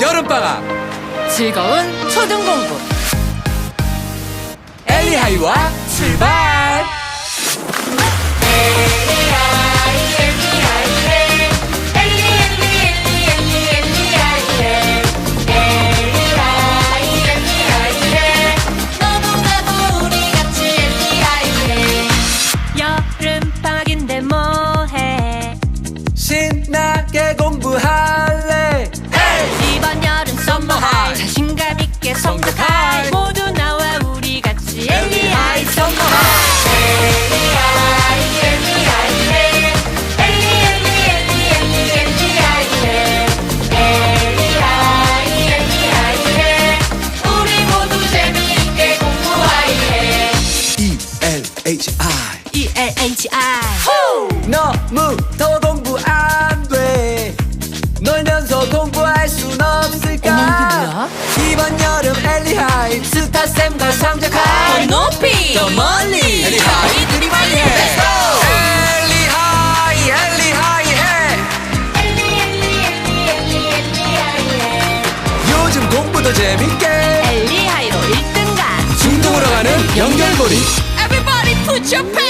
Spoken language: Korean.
여름방학 즐거운 초등 공부. 엘리하이와 출발 L H I. 너무 더 공부 안돼. 놀면서 공부할 순 없을까? 이번 여름 엘리하이 스타쌤과 더 상적할 높이 더 멀리. 엘리하이들이 많이 해 엘리하이 엘리하이 해. 요즘 공부도 재밌게. 엘리하이로 1등간. 중동으로 가는 연결고리 your pain.